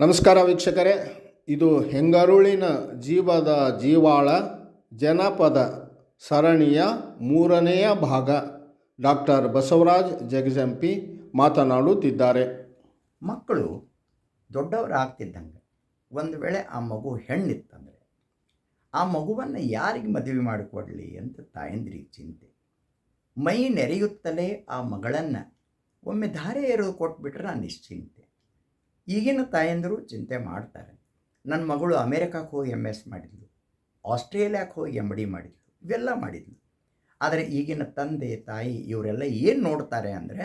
ನಮಸ್ಕಾರ ವೀಕ್ಷಕರೇ. ಇದು ಹೆಂಗರುಳಿನ ಜೀವದ ಜೀವಾಳ, ಜನಪದ ಸರಣಿಯ ಮೂರನೆಯ ಭಾಗ. ಡಾಕ್ಟರ್ ಬಸವರಾಜ್ ಜಗಜಂಪಿ ಮಾತನಾಡುತ್ತಿದ್ದಾರೆ. ಮಕ್ಕಳು ದೊಡ್ಡವರಾಗ್ತಿದ್ದಂಗೆ ಒಂದು ವೇಳೆ ಆ ಮಗು ಹೆಣ್ಣಿತ್ತಂದರೆ, ಆ ಮಗುವನ್ನು ಯಾರಿಗೆ ಮದುವೆ ಮಾಡಿಕೊಡಲಿ ಅಂತ ತಾಯಂದ್ರಿಗೆ ಚಿಂತೆ. ಮೈ ನೆರೆಯುತ್ತಲೇ ಆ ಮಗಳನ್ನು ಒಮ್ಮೆ ಧಾರೆ ಏರೋದು ಕೊಟ್ಬಿಟ್ರೆ ನಾನು ನಿಶ್ಚಿಂತೆ. ಈಗಿನ ತಾಯಂದರು ಚಿಂತೆ ಮಾಡ್ತಾರೆ. ನನ್ನ ಮಗಳು ಅಮೇರಿಕಕ್ಕೆ ಹೋಗಿ ಎಂ ಎಸ್ ಮಾಡಿದ್ಲು ಆಸ್ಟ್ರೇಲಿಯಾಕ್ಕೆ ಹೋಗಿ ಎಂ ಡಿ ಮಾಡಿದ್ಲು, ಇವೆಲ್ಲ ಮಾಡಿದ್ಲು. ಆದರೆ ಈಗಿನ ತಂದೆ, ತಾಯಿ ಇವರೆಲ್ಲ ಏನು ನೋಡ್ತಾರೆ ಅಂದರೆ,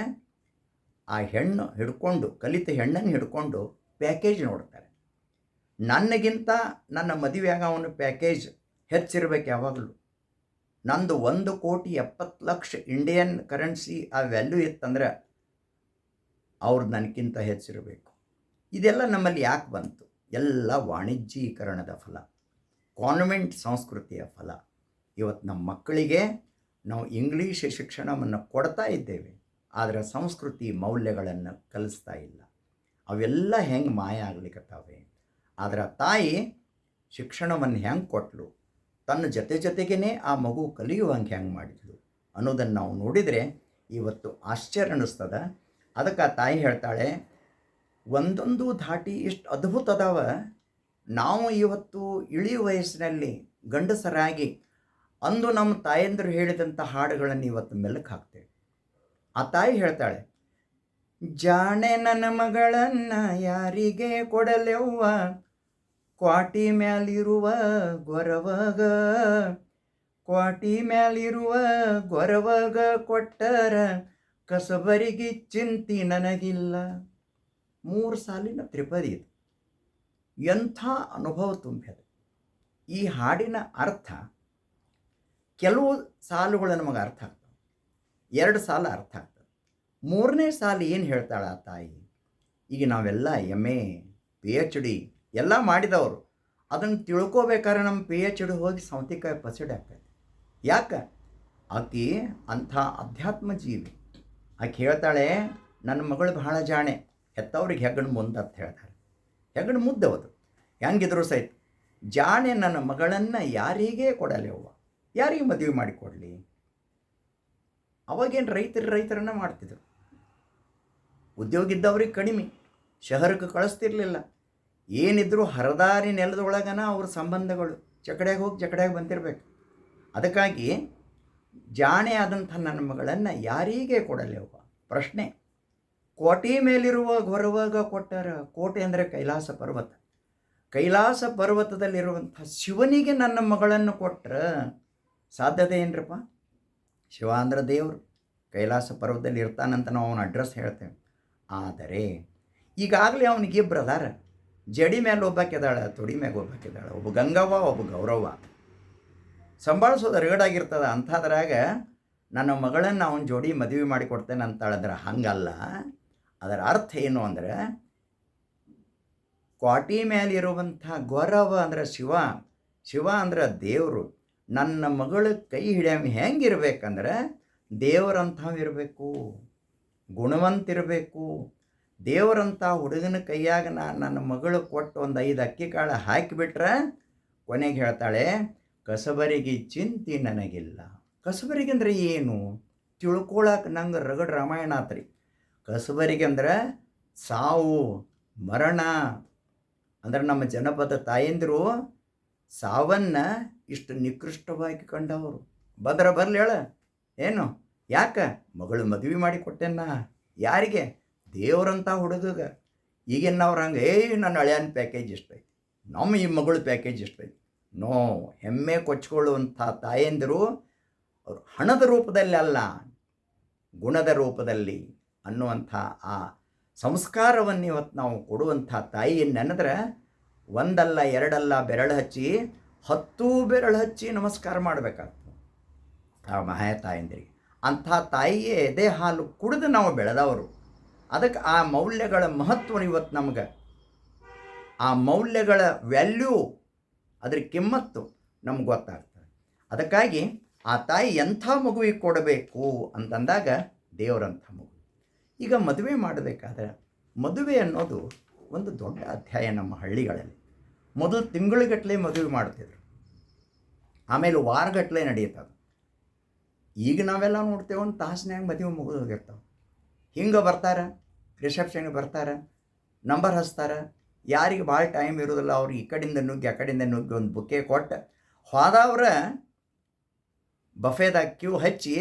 ಆ ಹೆಣ್ಣು ಹಿಡ್ಕೊಂಡು, ಕಲಿತ ಹೆಣ್ಣನ್ನು ಹಿಡ್ಕೊಂಡು ಪ್ಯಾಕೇಜ್ ನೋಡ್ತಾರೆ. ನನಗಿಂತ ನನ್ನ ಮದುವೆಯಾಗ ಅವನ ಪ್ಯಾಕೇಜ್ ಹೆಚ್ಚಿರಬೇಕು ಯಾವಾಗಲೂ. ನಂದು ಒಂದು ಕೋಟಿ ಎಪ್ಪತ್ತು ಲಕ್ಷ ಇಂಡಿಯನ್ ಕರೆನ್ಸಿ ಆ ವ್ಯಾಲ್ಯೂ ಇತ್ತಂದ್ರೆ, ಅವ್ರು ನನಗಿಂತ ಹೆಚ್ಚಿರಬೇಕು. ಇದೆಲ್ಲ ನಮ್ಮಲ್ಲಿ ಯಾಕೆ ಬಂತು? ಎಲ್ಲ ವಾಣಿಜ್ಯೀಕರಣದ ಫಲ, ಕಾನ್ವೆಂಟ್ ಸಂಸ್ಕೃತಿಯ ಫಲ. ಇವತ್ತು ನಮ್ಮ ಮಕ್ಕಳಿಗೆ ನಾವು ಇಂಗ್ಲೀಷ್ ಶಿಕ್ಷಣವನ್ನು ಕೊಡ್ತಾ ಇದ್ದೇವೆ, ಆದರೆ ಸಂಸ್ಕೃತಿ ಮೌಲ್ಯಗಳನ್ನು ಕಲಿಸ್ತಾ ಇಲ್ಲ. ಅವೆಲ್ಲ ಹೆಂಗೆ ಮಾಯ ಆಗ್ಲಿಕ್ಕತ್ತಾವೆ ಆದರೆ ತಾಯಿ ಶಿಕ್ಷಣವನ್ನು ಹೆಂಗೆ ಕೊಟ್ಟಲು ತನ್ನ ಜೊತೆ ಜೊತೆಗೇ ಆ ಮಗು ಕಲಿಯುವಂಗೆ ಹೆಂಗೆ ಮಾಡಿದ್ಲು? ಅನ್ನೋದನ್ನು ನಾವು ನೋಡಿದರೆ ಇವತ್ತು ಆಶ್ಚರ್ಯ ಅನ್ನಿಸ್ತದ. ಅದಕ್ಕೆ ಆ ತಾಯಿ ಹೇಳ್ತಾಳೆ ಒಂದೊಂದು ಧಾಟಿ ಇಷ್ಟು ಅದ್ಭುತ ಅದಾವ. ನಾವು ಇವತ್ತು ಇಳಿ ವಯಸ್ಸಿನಲ್ಲಿ ಗಂಡಸರಾಗಿ ಅಂದು ನಮ್ಮ ತಾಯಂದರು ಹೇಳಿದಂಥ ಹಾಡುಗಳನ್ನು ಇವತ್ತು ಮೆಲುಕು ಹಾಕ್ತೇವೆ. ಆ ತಾಯಿ ಹೇಳ್ತಾಳೆ, ಜಾಣೆ ನನ್ನ ಮಗಳನ್ನ ಯಾರಿಗೆ ಕೊಡಲೆವ್ವ? ಕ್ವಾಟಿ ಮ್ಯಾಲಿರುವ ಗೊರವಗ, ಕ್ವಾಟಿ ಮ್ಯಾಲಿರುವ ಗೊರವಗ ಕೊಟ್ಟರ ಕಸಬರಿಗೆ ಚಿಂತಿ ನನಗಿಲ್ಲ. ಮೂರು ಸಾಲಿನ ತ್ರಿಪದಿ ಇದು. ಎಂಥ ಅನುಭವ ತುಂಬಿದೆ ಈ ಹಾಡಿನ ಅರ್ಥ ಕೆಲವು ಸಾಲುಗಳು ನಮಗೆ ಅರ್ಥ ಆಗ್ತವೆ ಎರಡು ಸಾಲ ಅರ್ಥ ಆಗ್ತದೆ. ಮೂರನೇ ಸಾಲು ಏನು ಹೇಳ್ತಾಳೆ ಆ ತಾಯಿ? ಈಗ ನಾವೆಲ್ಲ M A, P H D ಎಲ್ಲ ಮಾಡಿದವರು. ಅದನ್ನು ತಿಳ್ಕೋಬೇಕಾದ್ರೆ ನಮ್ಮ ಪಿ ಎಚ್ ಡಿ ಹೋಗಿ ಸೌತಿಕಾಯಿ ಪಸಿಡಿ ಆಗ್ತದೆ. ಯಾಕೆ? ಆಕೆ ಅಂಥ ಅಧ್ಯಾತ್ಮ ಜೀವಿ ಆಕೆ ಹೇಳ್ತಾಳೆ, ನನ್ನ ಮಗಳು ಬಹಳ ಜಾಣೆ. ಹೆತ್ತವ್ರಿಗೆ ಹೆಗ್ಗಣ ಮುಂದೆ ಅಂತ ಹೇಳ್ತಾರೆ. ಹೆಗ್ಗಣ ಮುದ್ದವದು ಹೆಂಗಿದ್ರು ಸಹಿತ, ಜಾಣೆ ನನ್ನ ಮಗಳನ್ನು ಯಾರಿಗೇ ಅವ್ವ? ಯಾರಿಗೆ ಮದುವೆ ಮಾಡಿಕೊಡಲಿ ಅವಾಗೇನು ರೈತರು ರೈತರನ್ನ ಮಾಡ್ತಿದ್ರು. ಉದ್ಯೋಗ ಇದ್ದವ್ರಿಗೆ ಕಡಿಮೆ, ಶಹರಕ್ಕೆ ಕಳಿಸ್ತಿರ್ಲಿಲ್ಲ. ಏನಿದ್ರು ಹರದಾರಿ ನೆಲದೊಳಗನ ಅವ್ರ ಸಂಬಂಧಗಳು ಜಕಡೆಗೆ ಹೋಗಿ ಜಕಡೆಗೆ ಬಂದಿರಬೇಕು. ಅದಕ್ಕಾಗಿ ಜಾಣೆ ಆದಂಥ ನನ್ನ ಮಗಳನ್ನು ಯಾರಿಗೆ ಕೊಡಲಿ ಅವ್ವ? ಪ್ರಶ್ನೆ. ಕೋಟೆ ಮೇಲಿರುವ ಹೊರವಾಗ ಕೊಟ್ಟಾರ ಕೋಟೆ ಅಂದರೆ ಕೈಲಾಸ ಪರ್ವತ. ಕೈಲಾಸ ಪರ್ವತದಲ್ಲಿರುವಂಥ ಶಿವನಿಗೆ ನನ್ನ ಮಗಳನ್ನು ಕೊಟ್ಟರೆ ಸಾಧ್ಯತೆ ಏನ್ರಪ್ಪ? ಶಿವ ಅಂದ್ರೆ ದೇವರು. ಕೈಲಾಸ ಪರ್ವತದಲ್ಲಿ ಇರ್ತಾನಂತ ನಾವು ಅವನ ಅಡ್ರೆಸ್ ಹೇಳ್ತೇವೆ. ಆದರೆ ಈಗಾಗಲೇ ಅವನಿಗೆ ಇಬ್ಬರು ಅದಾರ. ಜಡಿ ಮೇಲೆ ಒಬ್ಬಾಕಿದಾಳೆ ತೊಡಿ ಮ್ಯಾಗ ಒಬ್ಬಾಕಿದಾಳೆ ಒಬ್ಬ ಗಂಗವ್ವ, ಒಬ್ಬ ಗೌರವ್ವ. ಸಂಭಾಳಿಸೋದು ರಗಡಾಗಿರ್ತದ ಅಂಥದ್ರಾಗ ನನ್ನ ಮಗಳನ್ನು ಅವನ ಜೋಡಿ ಮದುವೆ ಮಾಡಿ ಕೊಡ್ತೇನೆ ಅಂತಾಳಂದ್ರೆ ಹಂಗಲ್ಲ. ಅದರ ಅರ್ಥ ಏನು ಅಂದರೆ, ಕ್ವಾಟಿ ಮೇಲಿರುವಂಥ ಗೌರವ ಅಂದ್ರೆ ಶಿವ. ಶಿವ ಅಂದ್ರೆ ದೇವರು. ನನ್ನ ಮಗಳ ಕೈ ಹಿಡಿಯಮ ಹೆಂಗಿರ್ಬೇಕಂದ್ರೆ, ದೇವರಂಥವು ಇರಬೇಕು ಗುಣವಂತಿರಬೇಕು ದೇವರಂಥ ಹುಡುಗನ ಕೈಯಾಗ ನಾನು ನನ್ನ ಮಗಳು ಕೊಟ್ಟು ಒಂದು ಐದು ಅಕ್ಕಿ ಕಾಳು ಹಾಕಿಬಿಟ್ರೆ, ಕೊನೆಗೆ ಹೇಳ್ತಾಳೆ, ಕಸಬರಿಗೆ ಚಿಂತೆ ನನಗಿಲ್ಲ. ಕಸಬರಿಗೆ ಅಂದರೆ ಏನು? ತಿಳ್ಕೊಳಕ್ಕೆ ನಂಗೆ ರಗಡ್ ರಾಮಾಯಣ ಆತ್ರಿ. ಕಸಬರಿಗೆ ಅಂದ್ರೆ ಸಾವು, ಮರಣ, ಅಂದ್ರೆ ನಮ್ಮ ಜನಪದ ತಾಯಂದಿರು ಸಾವನ್ನು ಇಷ್ಟು ನಿಕೃಷ್ಟವಾಗಿ ಕಂಡವರು. ಬದ್ರ ಬರಲಿ ಹೇಳ. ಏನು? ಯಾಕೆ? ಮಗಳು ಮದುವೆ ಮಾಡಿ ಕೊಟ್ಟೆನ್ನ? ಯಾರಿಗೆ? ದೇವರಂತ ಹುಡುಗಗ. ಈಗಿನವ್ರು ಹಂಗೆ, ಏ, ನನ್ನ ಹಳೆಯನ ಪ್ಯಾಕೇಜ್ ಇಷ್ಟೈತಿ ನಮ್ಮ ಈ ಮಗಳು ಪ್ಯಾಕೇಜ್ ಇಷ್ಟೈತಿ ನೋ, ಹೆಮ್ಮೆ ಕೊಚ್ಕೊಳ್ಳುವಂಥ ತಾಯಂದಿರು ಅವರು ಹಣದ ರೂಪದಲ್ಲಿ ಅಲ್ಲ, ಗುಣದ ರೂಪದಲ್ಲಿ. ಅನ್ನುವಂಥ ಆ ಸಂಸ್ಕಾರವನ್ನು ಇವತ್ತು ನಾವು ಕೊಡುವಂಥ ತಾಯಿಯನ್ನು ನೆನೆದ್ರೆ ಒಂದಲ್ಲ ಎರಡಲ್ಲ ಬೆರಳು ಹಚ್ಚಿ ಹತ್ತು ಬೆರಳು ಹಚ್ಚಿ ನಮಸ್ಕಾರ ಮಾಡಬೇಕಾಗ್ತದೆ. ಆ ಮಹಾಯ ತಾಯಂದಿರಿಗೆ. ಅಂಥ ತಾಯಿಯೇ ಎದೆ ಹಾಲು ಕುಡಿದು ನಾವು ಬೆಳೆದವರು. ಅದಕ್ಕೆ ಆ ಮೌಲ್ಯಗಳ ಮಹತ್ವ ಇವತ್ತು ನಮ್ಗೆ. ಆ ಮೌಲ್ಯಗಳ ವ್ಯಾಲ್ಯೂ ಅದ್ರ ಕಿಮ್ಮತ್ತು ನಮ್ಗೆ ಗೊತ್ತಾಗ್ತದೆ. ಅದಕ್ಕಾಗಿ ಆ ತಾಯಿ ಎಂಥ ಮಗುವಿಗೆ ಕೊಡಬೇಕು ಅಂತಂದಾಗ ದೇವರಂಥ ಮಗು. ಈಗ ಮದುವೆ ಮಾಡಬೇಕಾದ್ರೆ ಮದುವೆ ಅನ್ನೋದು ಒಂದು ದೊಡ್ಡ ಅಧ್ಯಾಯ ನಮ್ಮ ಹಳ್ಳಿಗಳಲ್ಲಿ. ಮೊದಲು ತಿಂಗಳುಗಟ್ಟಲೆ ಮದುವೆ ಮಾಡ್ತಿದ್ರು. ಆಮೇಲೆ ವಾರಗಟ್ಟಲೆ ನಡೆಯುತ್ತದು ಈಗ ನಾವೆಲ್ಲ ನೋಡ್ತೇವೆ ಒಂದು ತಾಸಿನಾಗ ಮದುವೆ ಮುಗಿದು ಹೋಗಿರ್ತಾವೆ ಹಿಂಗೆ ಬರ್ತಾರೆ ರಿಸೆಪ್ಷನ್ಗೆ ಬರ್ತಾರೆ ನಂಬರ್ ಹಚ್ತಾರೆ, ಯಾರಿಗೆ ಭಾಳ ಟೈಮ್ ಇರೋದಿಲ್ಲ, ಅವ್ರಿಗೆ ಈ ಕಡೆಯಿಂದ ನುಗ್ಗಿ, ಆ ಕಡೆಯಿಂದ ನುಗ್ಗಿ ಒಂದು ಬುಕ್ಕೆ ಕೊಟ್ಟು, ಹೋದವ್ರ ಬಫೆದಾಗ ಕ್ಯೂ ಹಚ್ಚಿ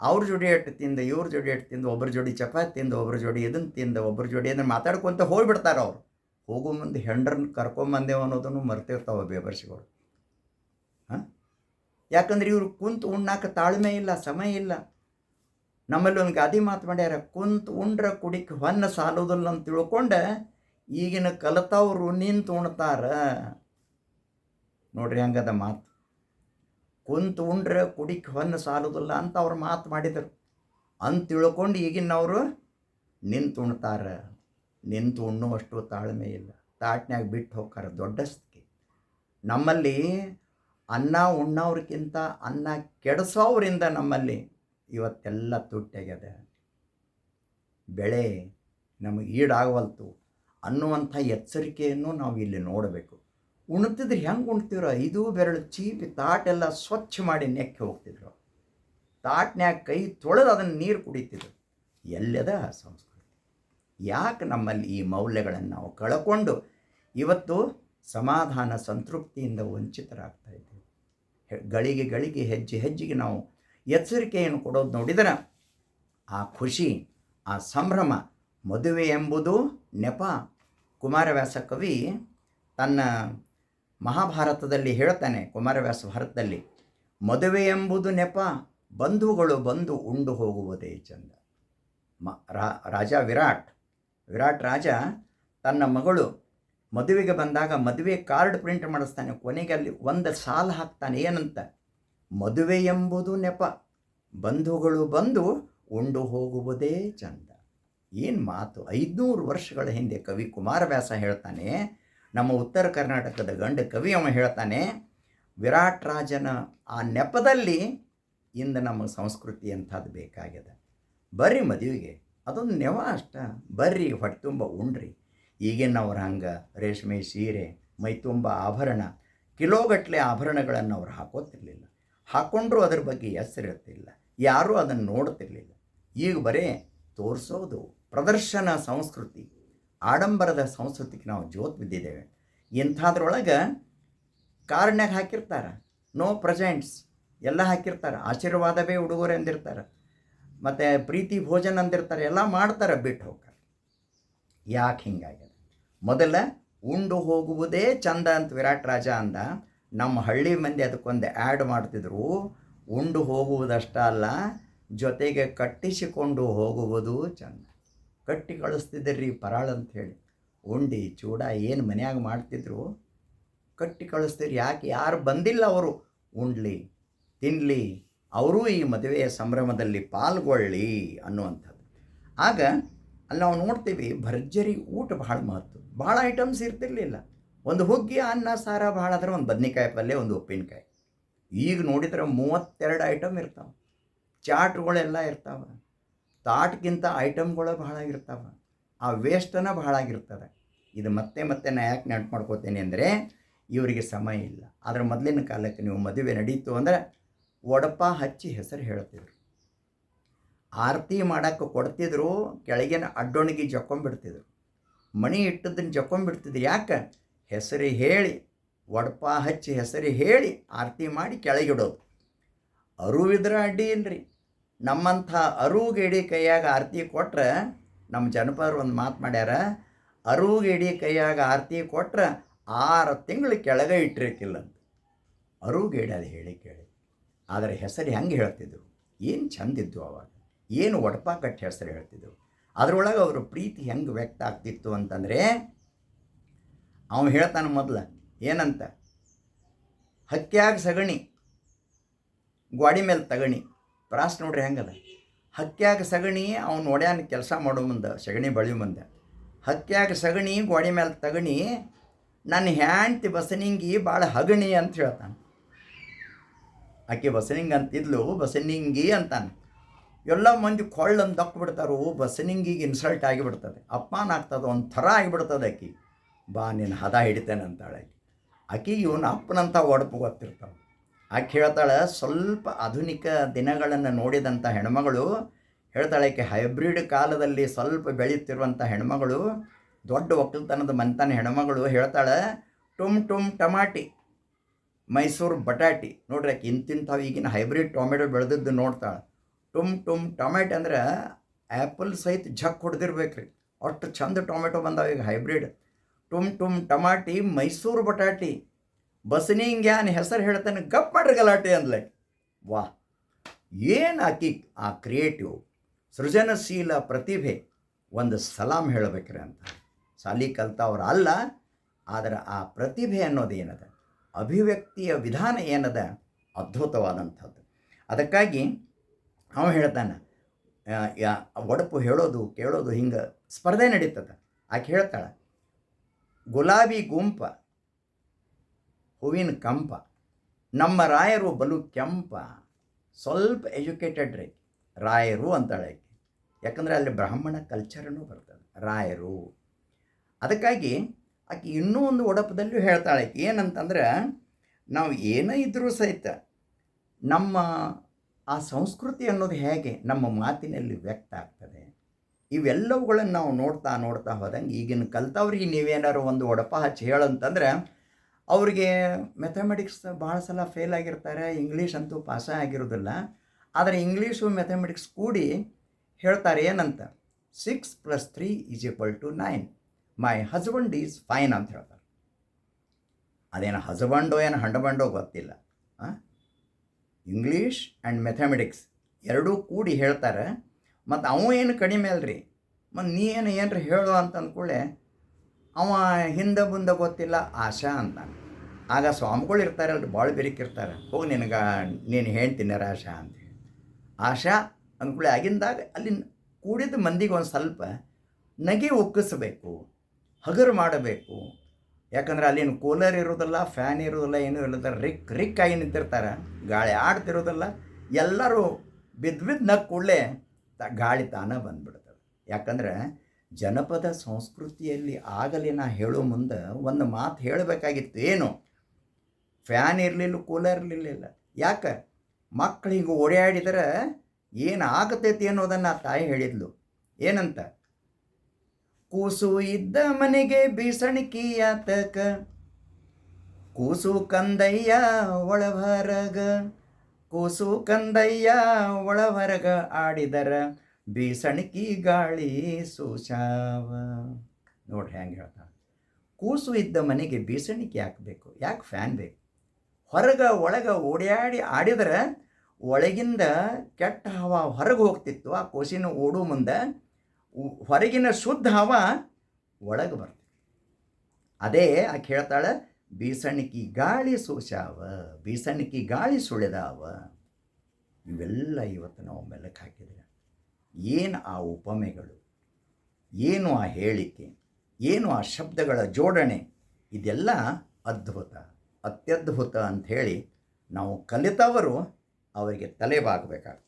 ಅವ್ರ ಜೋಡಿ ಎಟ್ಟು ತಿಂದು, ಇವ್ರ ಜೋಡಿ ಎಟ್ಟು ತಿಂದು, ಒಬ್ಬರ ಜೋಡಿ ಚಪಾತಿ ತಿಂದು, ಒಬ್ಬರ ಜೋಡಿ ಇದನ್ನು ತಿಂದು, ಒಬ್ಬರ ಜೋಡಿ ಅದನ್ನು ಮಾತಾಡ್ಕೊತ ಹೋಗ್ಬಿಡ್ತಾರೆ ಅವ್ರು. ಹೋಗೋ ಮುಂದೆ ಹೆಂಡ್ರನ್ನ ಕರ್ಕೊಂಬಂದೇವು ಅನ್ನೋದನ್ನು ಮರ್ತಿರ್ತಾವೆ ಬೇಬರ್ಸಿಗಳು. ಹಾಂ? ಯಾಕಂದ್ರೆ ಇವರು ಕುಂತು ಉಣ್ಣಾಕ ತಾಳ್ಮೆ ಇಲ್ಲ, ಸಮಯ ಇಲ್ಲ. ನಮ್ಮಲ್ಲಿ ಒಂದು ಗಾದಿ ಮಾತು ಮಾಡ್ಯಾರ, ಕುಂತು ಉಂಡ್ರ ಕುಡಿಕ್ ಹೊನ್ನ ಸಾಲೋದಿಲ್ಲ ಅಂತ ತಿಳ್ಕೊಂಡು ಈಗಿನ ಕಲಿತವ್ರು ನಿಂತು ಉಣ್ತಾರ. ನೋಡ್ರಿ ಹಂಗದ ಮಾತು. ಕುಂತು ಉಂಡ್ರೆ ಕುಡಿಕ್ ಹೊನ್ನ ಸಾಲುದಿಲ್ಲ ಅಂತ ಅವ್ರು ಮಾತು ಮಾಡಿದರು. ಅಂತ ತಿಳ್ಕೊಂಡು ಈಗಿನವರು ನಿಂತು ಉಣ್ತಾರೆ. ನಿಂತು ಉಣ್ಣುವಷ್ಟು ತಾಳ್ಮೆ ಇಲ್ಲ. ತಾಟ್ನ್ಯಾಗ ಬಿಟ್ಟು ಹೋಗ್ತಾರೆ ದೊಡ್ಡ ಸ್ಥಿತಿ ನಮ್ಮಲ್ಲಿ ಅನ್ನ ಉಣ್ಣವ್ರಿಗಿಂತ ಅನ್ನ ಕೆಡಿಸೋವ್ರಿಂದ ನಮ್ಮಲ್ಲಿ ಇವತ್ತೆಲ್ಲ ತುಟ್ಟಾಗ್ಯದ ಬೆಳೆ ನಮಗೆ ಈಡಾಗವಲ್ತು ಅನ್ನುವಂಥ ಎಚ್ಚರಿಕೆಯನ್ನು ನಾವು ಇಲ್ಲಿ ನೋಡಬೇಕು. ಉಣ್ತಿದ್ರೆ ಹೆಂಗೆ ಉಣ್ತಿದ್ರು ಐದು ಬೆರಳು ಚೀಪಿ ತಾಟೆಲ್ಲ ಸ್ವಚ್ಛ ಮಾಡಿ ನೆಕ್ಕಿ ಹೋಗ್ತಿದ್ರು ತಾಟ್ನ್ಯಾಗ ಕೈ ತೊಳೆದು ಅದನ್ನು ನೀರು ಕುಡಿತಿದ್ರು. ಎಲ್ಲದ ಸಂಸ್ಕೃತಿ. ಯಾಕೆ ನಮ್ಮಲ್ಲಿ ಈ ಮೌಲ್ಯಗಳನ್ನು ನಾವು ಕಳ್ಕೊಂಡು ಇವತ್ತು ಸಮಾಧಾನ ಸಂತೃಪ್ತಿಯಿಂದ ವಂಚಿತರಾಗ್ತಾ ಇದ್ದೀವಿ. ಗಳಿಗೆ ಗಳಿಗೆ, ಹೆಜ್ಜೆ ಹೆಜ್ಜೆಗೆ ನಾವು ಎಚ್ಚರಿಕೆಯನ್ನು ಕೊಡೋದು ನೋಡಿದರೆ ಆ ಖುಷಿ, ಆ ಸಂಭ್ರಮ, ಮದುವೆ ಎಂಬುದು ನೆಪ ಕುಮಾರವ್ಯಾಸ ಕವಿ ತನ್ನ ಮಹಾಭಾರತದಲ್ಲಿ ಹೇಳ್ತಾನೆ ಕುಮಾರವ್ಯಾಸ ಭಾರತದಲ್ಲಿ, ಮದುವೆ ಎಂಬುದು ನೆಪ, ಬಂಧುಗಳು ಬಂದು ಉಂಡು ಹೋಗುವುದೇ ಚಂದ. ಮ ರಾಜ ವಿರಾಟ್ ವಿರಾಟ್ ರಾಜ ತನ್ನ ಮಗಳು ಮದುವೆಗೆ ಬಂದಾಗ ಮದುವೆ ಕಾರ್ಡ್ ಪ್ರಿಂಟ್ ಮಾಡಿಸ್ತಾನೆ, ಕೊನೆಗೆ ಅಲ್ಲಿ ಒಂದು ಸಾಲ ಹಾಕ್ತಾನೆ, ಏನಂತ? ಮದುವೆ ಎಂಬುದು ನೆಪ, ಬಂಧುಗಳು ಬಂದು ಉಂಡು ಹೋಗುವುದೇ ಚಂದ. ಏನು ಮಾತು? ಐದುನೂರು ವರ್ಷಗಳ ಹಿಂದೆ ಕವಿ ಕುಮಾರವ್ಯಾಸ ಹೇಳ್ತಾನೆ ನಮ್ಮ ಉತ್ತರ ಕರ್ನಾಟಕದ ಗಂಡ ಕವಿ ಅವ ಹೇಳ್ತಾನೆ, ವಿರಾಟ್ ರಾಜನ ಆ ನೆಪದಲ್ಲಿ ಇಂದು ನಮ್ಮ ಸಂಸ್ಕೃತಿ ಅಂಥದ್ದು ಬೇಕಾಗ್ಯದ ಬರ್ರಿ ಮದುವೆಗೆ. ಅದೊಂದು ನೆವ ಅಷ್ಟ. ಬರ್ರಿ ಹೊಟ್ಟೆ ತುಂಬ ಉಣ್ರಿ ಈಗಿನವ್ರು ಹಂಗೆ ರೇಷ್ಮೆ, ಸೀರೆ, ಮೈ ತುಂಬ ಆಭರಣ ಕಿಲೋಗಟ್ಟಲೆ ಆಭರಣಗಳನ್ನು ಅವ್ರು ಹಾಕೋತಿರಲಿಲ್ಲ. ಹಾಕ್ಕೊಂಡ್ರೂ ಅದ್ರ ಬಗ್ಗೆ ಹೆಸರಿರ್ತಿಲ್ಲ. ಯಾರೂ ಅದನ್ನು ನೋಡ್ತಿರಲಿಲ್ಲ. ಈಗ ಬರೇ ತೋರಿಸೋದು ಪ್ರದರ್ಶನ ಸಂಸ್ಕೃತಿ. ಆಡಂಬರದ ಸಂಸ್ಕೃತಿಗೆ ನಾವು ಜೋತ್ ಬಿದ್ದಿದ್ದೇವೆ. ಇಂಥದ್ರೊಳಗೆ ಕಾರ್ಡ್ನ್ಯಾಗ ಹಾಕಿರ್ತಾರೆ. ನೋ ಪ್ರೆಸೆಂಟ್ಸ್, ಎಲ್ಲ ಹಾಕಿರ್ತಾರೆ. ಆಶೀರ್ವಾದವೇ ಉಡುಗೊರೆ ಅಂದಿರ್ತಾರೆ. ಮತ್ತು ಪ್ರೀತಿ ಭೋಜನ ಅಂದಿರ್ತಾರೆ. ಎಲ್ಲ ಮಾಡ್ತಾರೆ ಬಿಟ್ಟು ಹೋಗ್ತಾರೆ ಯಾಕೆ ಹಿಂಗಾಗ್ಯದ? ಮೊದಲ ಉಂಡು ಹೋಗುವುದೇ ಚಂದ ಅಂತ ವಿರಾಟ್ ರಾಜ ಅಂದ. ನಮ್ಮ ಹಳ್ಳಿ ಮಂದಿ ಅದಕ್ಕೊಂದು ಆ್ಯಡ್ ಮಾಡ್ತಿದ್ರು. ಉಂಡು ಹೋಗುವುದಷ್ಟ ಅಲ್ಲ ಜೊತೆಗೆ ಕಟ್ಟಿಸಿಕೊಂಡು ಹೋಗುವುದು ಚಂದ. ಕಟ್ಟಿ ಕಳಿಸ್ತಿದ್ದರ್ರಿ ಪರಾಳ ಅಂತ ಹೇಳಿ. ಉಂಡಿ, ಚೂಡ ಏನು ಮನ್ಯಾಗ ಮಾಡ್ತಿದ್ರು? ಕಟ್ಟಿ ಕಳಿಸ್ತೀರಿ, ಯಾಕೆ? ಯಾರು ಬಂದಿಲ್ಲ ಅವರು. ಉಂಡ್ಲಿ ತಿನ್ನಲಿ ಅವರೂ ಈ ಮದುವೆಯ ಸಂಭ್ರಮದಲ್ಲಿ ಪಾಲ್ಗೊಳ್ಳಿ ಅನ್ನುವಂಥದ್ದು. ಆಗ ಅಲ್ಲಿ ನಾವು ನೋಡ್ತೀವಿ, ಭರ್ಜರಿ ಊಟ ಭಾಳ ಮಹತ್ವ. ಭಾಳ ಐಟಮ್ಸ್ ಇರ್ತಿರ್ಲಿಲ್ಲ. ಒಂದು ಹುಗ್ಗಿ, ಅನ್ನ, ಸಾರ ಭಾಳ ಆದರೆ ಒಂದು ಬದ್ನಿಕಾಯಿ ಪಲ್ಯ, ಒಂದು ಉಪ್ಪಿನಕಾಯಿ. ಈಗ ನೋಡಿದ್ರೆ ಮೂವತ್ತೆರಡು ಐಟಮ್ ಇರ್ತಾವೆ. ಚಾಟ್ಗಳೆಲ್ಲ ಇರ್ತಾವೆ. ತಾಟ್ಗಿಂತ ಐಟಮ್ಗಳು ಭಾಳ ಇರ್ತಾವೆ. ಆ ವೇಸ್ಟನ ಭಾಳ ಆಗಿರ್ತದೆ. ಇದು ಮತ್ತೆ ಮತ್ತೆ ನಾ ಯಾಕೆ ನೆನಪು ಮಾಡ್ಕೋತೇನೆ ಅಂದರೆ ಇವರಿಗೆ ಸಮಯ ಇಲ್ಲ. ಆದರೆ ಮೊದಲಿನ ಕಾಲಕ್ಕೆ ನೀವು ಮದುವೆ ನಡೀತು ಅಂದರೆ ಒಡಪ ಹಚ್ಚಿ ಹೆಸರು ಹೇಳ್ತಿದ್ರು. ಆರತಿ ಮಾಡೋಕ್ಕೆ ಕೊಡ್ತಿದ್ರು, ಕೆಳಗಿನ ಅಡ್ಡೊಣಗಿ ಜಕ್ಕೊಂಬಿಡ್ತಿದ್ರು. ಮಣಿ ಇಟ್ಟದನ್ನು ಜಕ್ಕೊಂಬಿಡ್ತಿದ್ರು. ಯಾಕೆ? ಹೆಸರು ಹೇಳಿ, ಒಡಪ ಹಚ್ಚಿ ಹೆಸರು ಹೇಳಿ ಆರತಿ ಮಾಡಿ ಕೆಳಗಿಡೋದು. ಅರುವಿದ್ರೆ ಅಡ್ಡಿ ಇಲ್ರಿ ನಮ್ಮಂಥ ಅರುಗೇಡಿ ಕೈಯಾಗ ಆರತಿ ಕೊಟ್ರೆ, ನಮ್ಮ ಜನಪದರು ಒಂದು ಮಾತು ಮಾಡ್ಯಾರ, ಅರುಗೇಡಿ ಕೈಯಾಗ ಆರತಿ ಕೊಟ್ರೆ ಆರು ತಿಂಗಳು ಕೆಳಗೆ ಇಟ್ಟಿರ್ಕಿಲ್ಲ ಅಂತ ಅರುಗೇಡಿ ಅದು ಹೇಳಿ ಕೇಳಿ. ಆದರೆ ಹೆಸರು ಹೆಂಗೆ ಹೇಳ್ತಿದ್ರು? ಏನು ಚಂದಿದ್ದು ಅವಾಗ? ಏನು ಒಡಪ ಕಟ್ಟಿ ಹೆಸರು ಹೇಳ್ತಿದ್ರು ಅದರೊಳಗೆ ಅವ್ರ ಪ್ರೀತಿ ಹೆಂಗೆ ವ್ಯಕ್ತ ಆಗ್ತಿತ್ತು ಅಂತಂದರೆ ಅವನು ಹೇಳ್ತಾನೆ ಮೊದಲು, ಏನಂತ? ಹಕ್ಕ್ಯಾಗ ಸಗಣಿ, ಗ್ವಾಡಿ ಮೇಲೆ ತಗಣಿ ಪ್ರಾಸ್ ನೋಡ್ರಿ ಹೆಂಗದ? ಹಕ್ಕ್ಯಾಗ ಸಗಣಿ ಅವ್ನು ಒಡ್ಯಾನ ಕೆಲಸ ಮಾಡೋ ಮುಂದೆ ಸಗಣಿ ಬಳಿ ಮುಂದೆ. ಹಕ್ಕ್ಯಾಗ ಸಗಣಿ ಗೋಡೆ ಮೇಲೆ ತಗಣಿ ನನ್ನ ಹ್ಯಾಂಡ್ತಿ ಬಸನಿಂಗಿ ಭಾಳ ಹಗಣಿ ಅಂತ ಹೇಳ್ತಾನೆ. ಆಕೆ ಬಸನಿಂಗ್ ಅಂತಿದ್ಲು, ಬಸನಿಂಗಿ ಅಂತಾನೆ. ಎಲ್ಲ ಮಂದಿ ಕೊಳ್ಳನ್ನು ದಕ್ಬಿಡ್ತಾರೋ ಬಸನಿಂಗಿಗೆ ಇನ್ಸಲ್ಟ್ ಆಗಿಬಿಡ್ತದೆ. ಅಪಮಾನ ಆಗ್ತದೆ ಒಂಥರ ಥರ ಆಗಿಬಿಡ್ತದೆ ಆಕಿ. ಬಾ ನಿನ್ನ ಹದ ಹಿಡಿತೇನೆ ಅಂತಾಳೆ ಆಕೆ ಇವನ ಅಪ್ಪನಂತ ಒಡಪು ಗೊತ್ತಿರ್ತಾವೆ. ಆಕೆ ಹೇಳ್ತಾಳೆ ಸ್ವಲ್ಪ ಆಧುನಿಕ ದಿನಗಳನ್ನು ನೋಡಿದಂಥ ಹೆಣ್ಮಗಳು, ಹೇಳ್ತಾಳೆ ಆಕೆ ಹೈಬ್ರಿಡ್ ಕಾಲದಲ್ಲಿ ಸ್ವಲ್ಪ ಬೆಳೆಯುತ್ತಿರುವಂಥ ಹೆಣ್ಮಗಳು, ದೊಡ್ಡ ಒಕ್ಕಲ್ತನದ ಮಂತನ ಹೆಣ್ಮಗಳು ಹೇಳ್ತಾಳೆ, ಟುಮ್ ಟುಮ್ ಟಮಾಟಿ, ಮೈಸೂರು ಬಟಾಟಿ. ನೋಡ್ರಿ ಆಕೆ ಇಂತಿಂಥವು ಈಗಿನ ಹೈಬ್ರಿಡ್ ಟೊಮೆಟೊ ಬೆಳೆದಿದ್ದು ನೋಡ್ತಾಳೆ. ಟುಮ್ ಟುಮ್ ಟೊಮೆಟೊ ಅಂದ್ರೆ ಆ್ಯಪಲ್ ಸಹಿತ ಝಕ್ ಹೊಡೆದಿರ್ಬೇಕ್ರಿ. ಅಷ್ಟು ಚಂದ ಟೊಮೆಟೊ ಬಂದಾವ ಈಗ ಹೈಬ್ರಿಡ್ ಟುಮ್ ಟುಮ್ ಟಮಾಟಿ, ಮೈಸೂರು ಬಟಾಟಿ ಬಸನಿಂಗ್ಯಾನ್ ಹೆಸರು ಹೇಳ್ತಾನೆ, ಗಪ್ ಮಾಡ್ರಿ ಗಲಾಟೆ ಅಂದ್ಲೆ. ವಾ, ಏನು ಆಕಿ ಆ ಕ್ರಿಯೇಟಿವ್ ಸೃಜನಶೀಲ ಪ್ರತಿಭೆ ಒಂದು ಸಲಾಮ್ ಹೇಳಬೇಕ್ರಿ ಅಂತ. ಸಾಲಿ ಕಲ್ತವ್ರು ಅಲ್ಲ, ಆದರೆ ಆ ಪ್ರತಿಭೆ ಅನ್ನೋದು ಏನದ? ಅಭಿವ್ಯಕ್ತಿಯ ವಿಧಾನ ಏನದ? ಅದ್ಭುತವಾದಂಥದ್ದು. ಅದಕ್ಕಾಗಿ ಅವ ಹೇಳ್ತಾನೆ ಒಡಪು ಹೇಳೋದು, ಕೇಳೋದು ಹಿಂಗೆ ಸ್ಪರ್ಧೆ ನಡೀತದೆ. ಆಕೆ ಹೇಳ್ತಾಳೆ, ಗುಲಾಬಿ ಗುಂಪ ಹೂವಿನ ಕಂಪ. ನಮ್ಮ ರಾಯರು ಬಲು ಕೆಂಪ. ಸ್ವಲ್ಪ ಎಜುಕೇಟೆಡ್ ರೀ. ರಾಯರು ಅಂತಾಳೆ ಯಾಕಂದರೆ ಅಲ್ಲಿ ಬ್ರಾಹ್ಮಣ ಕಲ್ಚರನ್ನು ಬರ್ತದೆ. ರಾಯರು. ಅದಕ್ಕಾಗಿ ಆಕೆ ಇನ್ನೂ ಒಂದು ಒಡಪದಲ್ಲೂ ಹೇಳ್ತಾಳೆ. ಏನಂತಂದ್ರೆ ನಾವು ಏನೇ ಇದ್ದರೂ ಸಹಿತ ನಮ್ಮ ಆ ಸಂಸ್ಕೃತಿ ಅನ್ನೋದು ಹೇಗೆ ನಮ್ಮ ಮಾತಿನಲ್ಲಿ ವ್ಯಕ್ತ ಆಗ್ತದೆ. ಇವೆಲ್ಲವುಗಳನ್ನು ನಾವು ನೋಡ್ತಾ ನೋಡ್ತಾ ಹೋದಂಗೆ ಈಗಿನ ಕಲ್ತವ್ರಿಗೆ ನೀವೇನಾರು ಒಂದು ಒಡಪ ಹಚ್ಚಿ ಹೇಳಂತಂದ್ರೆ ಅವ್ರಿಗೆ ಮೆಥಮೆಟಿಕ್ಸ್ ಭಾಳ ಸಲ ಫೇಲ್ ಆಗಿರ್ತಾರೆ ಇಂಗ್ಲೀಷ್ ಅಂತೂ ಪಾಸ ಆಗಿರೋದಿಲ್ಲ. ಆದರೆ ಇಂಗ್ಲೀಷು ಮೆಥಮೆಟಿಕ್ಸ್ ಕೂಡಿ ಹೇಳ್ತಾರೆ ಏನಂತ? Six plus three is equal to nine my husband is fine ಅಂತ ಹೇಳ್ತಾರೆ. ಅದೇನು ಹಸ್ಬೆಂಡೋ ಏನು ಹಂಡಬಂಡೋ ಗೊತ್ತಿಲ್ಲ. ಇಂಗ್ಲೀಷ್ ಆ್ಯಂಡ್ ಮೆಥಮೆಟಿಕ್ಸ್ ಎರಡೂ ಕೂಡಿ ಹೇಳ್ತಾರೆ. ಮತ್ತು ಅವು ಏನು ಕಡಿಮೆ ಅಲ್ರಿ? ಮತ್ತು ನೀ ಏನು ಏನರ ಹೇಳು ಅಂತ ಅಂದ್ಕೂಡಲೇ ಅವ ಹಿಂದೆ ಮುಂದೆ ಗೊತ್ತಿಲ್ಲ, ಆಶಾ ಅಂತಾನೆ. ಆಗ ಸ್ವಾಮಿಗಳು ಇರ್ತಾರಲ್ರಿ ಭಾಳ ಬೆರಿಕಿರ್ತಾರೆ ಹೋಗಿ ನಿನಗೆ, ನೀನು ಹೇಳ್ತೀನಿ ಆಶಾ ಅಂತ ಆಶಾ ಅಂದ್ಕೊಳ್ಳಿ ಆಗಿಂದಾಗ ಅಲ್ಲಿ ಕೂಡಿದ ಮಂದಿಗೆ ಒಂದು ಸ್ವಲ್ಪ ನಗೆ ಒಕ್ಕಿಸ್ಬೇಕು ಹಗರು ಮಾಡಬೇಕು. ಯಾಕಂದ್ರೆ ಅಲ್ಲಿನ ಕೂಲರ್ ಇರೋದಿಲ್ಲ, ಫ್ಯಾನ್ ಇರೋದಿಲ್ಲ, ಏನೂ ಇಲ್ಲದ ರಿಕ್ ರಿಕ್ ಆಗಿ ನಿಂತಿರ್ತಾರೆ. ಗಾಳಿ ಆಡ್ತಿರೋದಿಲ್ಲ, ಎಲ್ಲರೂ ಬಿದ್ದು ಬಿದ್ದು ನಗ್ ಕೂಡಲೇ ಗಾಳಿ ತಾನೇ ಬಂದ್ಬಿಡ್ತದೆ. ಯಾಕಂದ್ರೆ ಜನಪದ ಸಂಸ್ಕೃತಿಯಲ್ಲಿ ಆಗಲೇ ನಾ ಹೇಳೋ ಮುಂದೆ ಒಂದು ಮಾತು ಹೇಳಬೇಕಾಗಿತ್ತು, ಏನು? ಫ್ಯಾನ್ ಇರಲಿಲ್ಲ, ಕೂಲರ್ ಇರಲಿಲ್ಲ. ಯಾಕೆ? ಮಕ್ಕಳಿಗೆ ಓಡಾಡಿದರೆ ಏನು ಆಗತೈತಿ ಅನ್ನೋದನ್ನು ತಾಯಿ ಹೇಳಿದ್ಲು. ಏನಂತ? ಕೂಸು ಇದ್ದ ಮನೆಗೆ ಬೀಸಣಿಕೆಯಾತಕ ಕೂಸು ಕಂದಯ್ಯ ಒಳಹರಗ ಕೂಸು ಕಂದಯ್ಯ ಒಳಹರಗ ಆಡಿದರ. ಬೀಸಣಿಕಿ ಗಾಳಿ ಸೂಸಾವ ನೋಡ್ರಿ ಹೆಂಗೆ ಹೇಳ್ತಾಳೆ ಕೂಸು ಇದ್ದ ಮನೆಗೆ ಬೀಸಣಿಕೆ ಹಾಕಬೇಕು ಯಾಕೆ ಫ್ಯಾನ್ ಬೇಕು? ಹೊರಗ ಒಳಗ ಓಡಾಡಿ ಆಡಿದ್ರೆ ಒಳಗಿಂದ ಕೆಟ್ಟ ಹವ ಹೊರಗೆ ಹೋಗ್ತಿತ್ತು. ಆ ಕೂಸಿನ ಓಡು ಮುಂದೆ ಹೊರಗಿನ ಶುದ್ಧ ಹವ ಒಳಗೆ ಬರ್ತದೆ ಅದೇ ಆಕೆ ಹೇಳ್ತಾಳೆ, ಬೀಸಣಿಕಿ ಗಾಳಿ ಸೂಸಾವ ಬೀಸಣಿಕಿ ಗಾಳಿ ಸುಳಿದಾವ. ಇವೆಲ್ಲ ಇವತ್ತು ನಾವು ಮೆಲಕ್ಕೆ ಹಾಕಿದ್ರೆ ಏನು ಆ ಉಪಮೆಗಳು? ಏನು ಆ ಹೇಳಿಕೆ? ಏನು ಆ ಶಬ್ದಗಳ ಜೋಡಣೆ? ಇದೆಲ್ಲ ಅದ್ಭುತ, ಅತ್ಯದ್ಭುತ ಅಂಥೇಳಿ ನಾವು ಕಲಿತವರು ಅವರಿಗೆ ತಲೆಬಾಗಬೇಕಾಗ್ತದೆ.